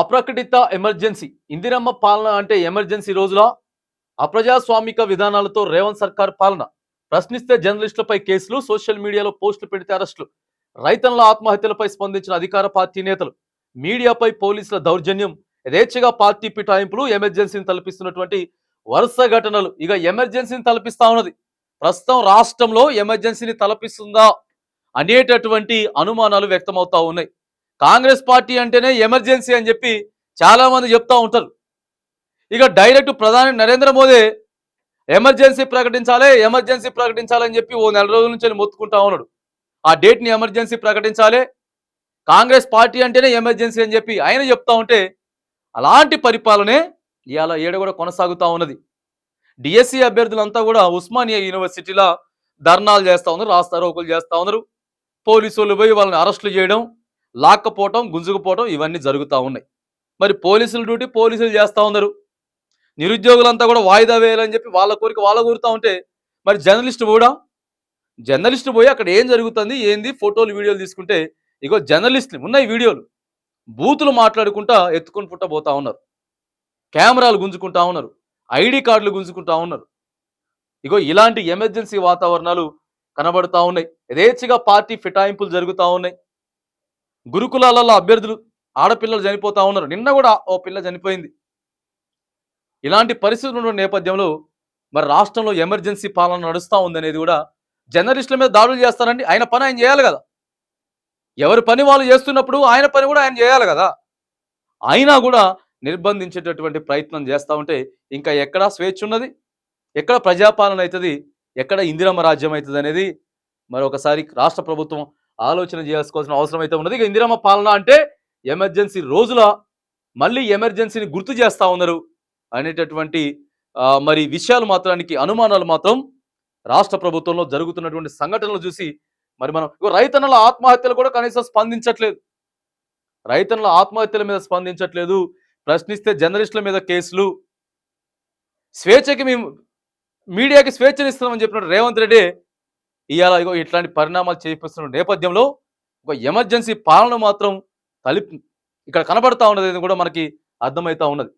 అప్రకటిత emergency. Indiramma పాలన అంటే emergency రోజుల? అప్రజాస్వామిక విధానాలతో రేవంత్ సర్కార్ పాలన. ప్రశ్నిస్తే జర్నలిస్టులపై కేసులు సోషల్ మీడియాలో పోస్టులు పెడితే అరెస్టులు. రైతన్ల ఆత్మహత్యలపై స్పందించిన అధికార పార్టీ నేతలు. మీడియాపై పోలీసుల దౌర్జన్యం యథేచ్ఛగా పార్టీ పిటాయింపులు ఎమర్జెన్సీని తలపిస్తున్నటువంటి వరుస ఘటనలు. ఇక ఎమర్జెన్సీని తలపిస్తా ఉన్నది. ప్రస్తుతం రాష్ట్రంలో ఎమర్జెన్సీని తలపిస్తుందా అనేటటువంటి అనుమానాలు వ్యక్తమవుతా ఉన్నాయి. కాంగ్రెస్ పార్టీ అంటేనే ఎమర్జెన్సీ అని చెప్పి చాలామంది చెప్తూ ఉంటారు. ఇక డైరెక్ట్ ప్రధాని నరేంద్ర మోదీ ఎమర్జెన్సీ ప్రకటించాలి ఎమర్జెన్సీ ప్రకటించాలని చెప్పి ఓ నెల రోజుల నుంచి మొత్తుకుంటా ఉన్నాడు. ఆ డేట్ని ఎమర్జెన్సీ ప్రకటించాలి కాంగ్రెస్ పార్టీ అంటేనే ఎమర్జెన్సీ అని చెప్పి ఆయన చెప్తా ఉంటే అలాంటి పరిపాలనే ఇవాళ ఏడ కూడా కొనసాగుతూ ఉన్నది. డిఎస్సి అభ్యర్థులంతా కూడా ఉస్మానియా యూనివర్సిటీలో ధర్నాలు చేస్తూ ఉన్నారు రాస్తారోకులు చేస్తూ ఉన్నారు. పోలీసులు పోయి వాళ్ళని అరెస్టులు చేయడం లాక్కపోవటం గుంజుకుపోవటం ఇవన్నీ జరుగుతూ ఉన్నాయి. మరి పోలీసుల డ్యూటీ పోలీసులు చేస్తూ ఉన్నారు. నిరుద్యోగులంతా కూడా వాయిదా వేయాలని చెప్పి వాళ్ళ కోరిక వాళ్ళ కోరుతూ ఉంటే మరి జర్నలిస్ట్ కూడా జర్నలిస్ట్ పోయి అక్కడ ఏం జరుగుతుంది ఏంది? ఫోటోలు వీడియోలు తీసుకుంటే ఇగో జర్నలిస్టులు ఉన్నాయి వీడియోలు. బూతులు మాట్లాడుకుంటా ఎత్తుకొని పుట్టబోతా ఉన్నారు. కెమెరాలు గుంజుకుంటా ఉన్నారు. ఐడి కార్డులు గుంజుకుంటా ఉన్నారు. ఇగో ఇలాంటి ఎమర్జెన్సీ వాతావరణాలు కనబడతా ఉన్నాయి. యథేచ్ఛగా పార్టీ ఫిటాయింపులు జరుగుతూ ఉన్నాయి. గురుకులాలలో అభ్యర్థులు ఆడపిల్లలు చనిపోతా ఉన్నారు. నిన్న కూడా ఓ పిల్ల చనిపోయింది. ఇలాంటి పరిస్థితులు ఉన్న నేపథ్యంలో మరి రాష్ట్రంలో ఎమర్జెన్సీ పాలన నడుస్తూ ఉందనేది కూడా జర్నలిస్టుల మీద దాడులు చేస్తారండి. ఆయన పని ఆయన చేయాలి కదా. ఎవరి పని వాళ్ళు చేస్తున్నప్పుడు ఆయన పని కూడా ఆయన చేయాలి కదా. అయినా కూడా నిర్బంధించేటటువంటి ప్రయత్నం చేస్తూ ఉంటే ఇంకా ఎక్కడ స్వేచ్ఛ ఉన్నది? ఎక్కడ ప్రజాపాలన అవుతుంది? ఎక్కడ ఇందిరమ్మ రాజ్యం అవుతుంది అనేది మరొకసారి రాష్ట్ర ప్రభుత్వం ఆలోచన చేసుకోవాల్సిన అవసరం అయితే ఉన్నది. ఇక ఇందిరమ్మ పాలన అంటే ఎమర్జెన్సీ రోజుల మళ్ళీ ఎమర్జెన్సీని గుర్తు చేస్తూ ఉన్నారు అనేటటువంటి మరి విషయాలు మాత్రానికి అనుమానాలు మాత్రం రాష్ట్ర ప్రభుత్వంలో జరుగుతున్నటువంటి సంఘటనలు చూసి మరి మనం రైతన్నల ఆత్మహత్యలు కూడా కనీసం స్పందించట్లేదు. రైతన్నల ఆత్మహత్యల మీద స్పందించట్లేదు. ప్రశ్నిస్తే జర్నలిస్టుల మీద కేసులు. స్వేచ్ఛకి మేము మీడియాకి స్వేచ్ఛనిస్తున్నామని చెప్పినట్టు రేవంత్ రెడ్డి ఇవాళ ఇగో ఇట్లాంటి పరిణామాలు చేపిస్తున్న నేపథ్యంలో ఒక ఎమర్జెన్సీ పాలన మాత్రం తలిపి ఇక్కడ కనబడతా ఉన్నది కూడా మనకి అర్థమవుతా ఉన్నది.